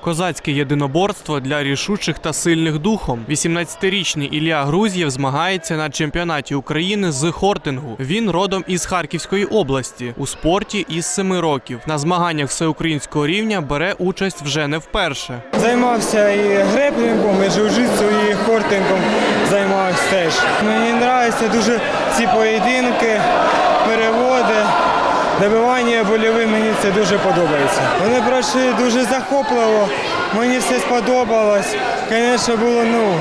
Козацьке єдиноборство для рішучих та сильних духом. 18-річний Ілля Грузєв змагається на чемпіонаті України з хортингу. Він родом із Харківської області у спорті із 7 років. На змаганнях всеукраїнського рівня бере участь вже не вперше. Займався і греплінгом, і джиу-джитсу, і хортингом займався теж. Мені подобаються дуже ці поєдинки. Добивання больові мені це дуже подобається. Вони пройшли дуже захопливо, мені все сподобалось. Звісно, було ну,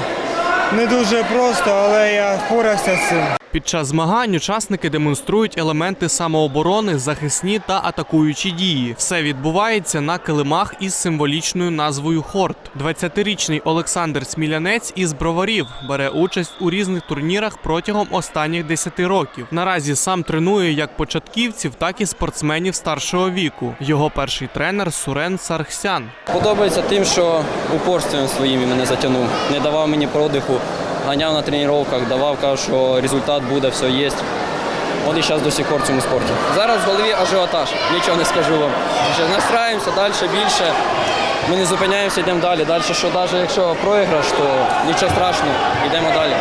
не дуже просто, але я впорався з цим. Під час змагань учасники демонструють елементи самооборони, захисні та атакуючі дії. Все відбувається на килимах із символічною назвою Хорт. 20-річний Олександр Смілянець із броварів бере участь у різних турнірах протягом останніх 10 років. Наразі сам тренує як початківців, так і спортсменів старшого віку. Його перший тренер Сурен Сархсян. Подобається тим, що упорством своїм мене затягнув. Не давав мені продиху, ганяв на тренуваннях, давав, казав, що результат буде, все є. От і зараз до сих пор в цьому спорті. Зараз в голові ажіотаж, нічого не скажу вам. Настраємося далі більше. Ми не зупиняємося, йдемо далі. Далі, що навіть якщо програш, то нічого страшного, йдемо далі.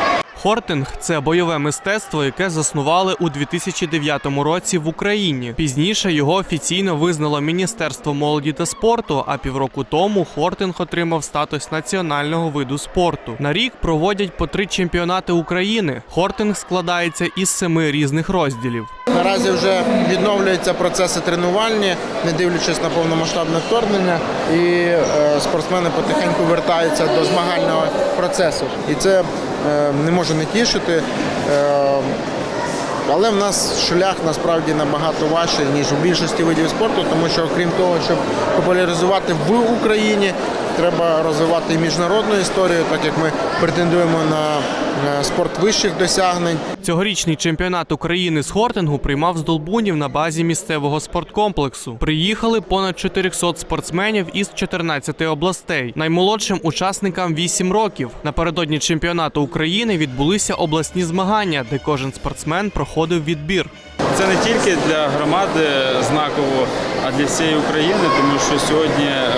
Хортинг це бойове мистецтво, яке заснували у 2009 році в Україні. Пізніше його офіційно визнало Міністерство молоді та спорту. А півроку тому Хортинг отримав статус національного виду спорту. На рік проводять по три чемпіонати України. Хортинг складається із семи різних розділів. Наразі вже відновлюються процеси тренувальні, не дивлячись на повномасштабне вторгнення, і е, спортсмени потихеньку вертаються до змагального процесу. І це е, не може не тішити. Е, але в нас шлях насправді набагато важчий, ніж у більшості видів спорту, тому що окрім того, щоб популяризувати в Україні, треба розвивати і міжнародну історію, так як ми претендуємо на спорт вищих досягнень. Цьогорічний чемпіонат України з хортингу приймав з Долбунів на базі місцевого спорткомплексу. Приїхали понад 400 спортсменів із 14 областей. Наймолодшим учасникам 8 років. Напередодні чемпіонату України відбулися обласні змагання, де кожен спортсмен проходив відбір. Це не тільки для громади знаково, а для всієї України, тому що сьогодні е,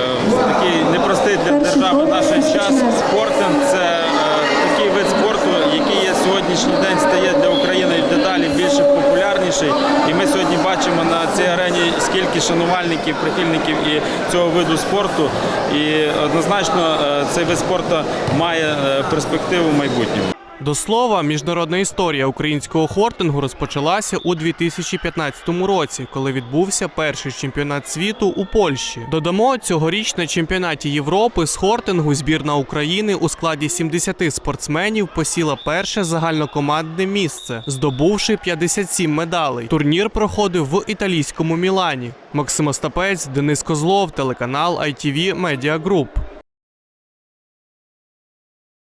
такий непростий для держави наш час спортом це е, такий вид спорту, який є сьогоднішній день стає для України дедалі більше популярніший. І ми сьогодні бачимо на цій арені скільки шанувальників, прихильників і цього виду спорту. І однозначно е, цей вид спорту має е, перспективу в майбутньому. До слова, міжнародна історія українського хортингу розпочалася у 2015 році, коли відбувся перший чемпіонат світу у Польщі. Додамо, цьогоріч на чемпіонаті Європи з хортингу збірна України у складі 70 спортсменів посіла перше загальнокомандне місце, здобувши 57 медалей. Турнір проходив в італійському Мілані. Максим Остапець, Денис Козлов, телеканал ITV Media Group.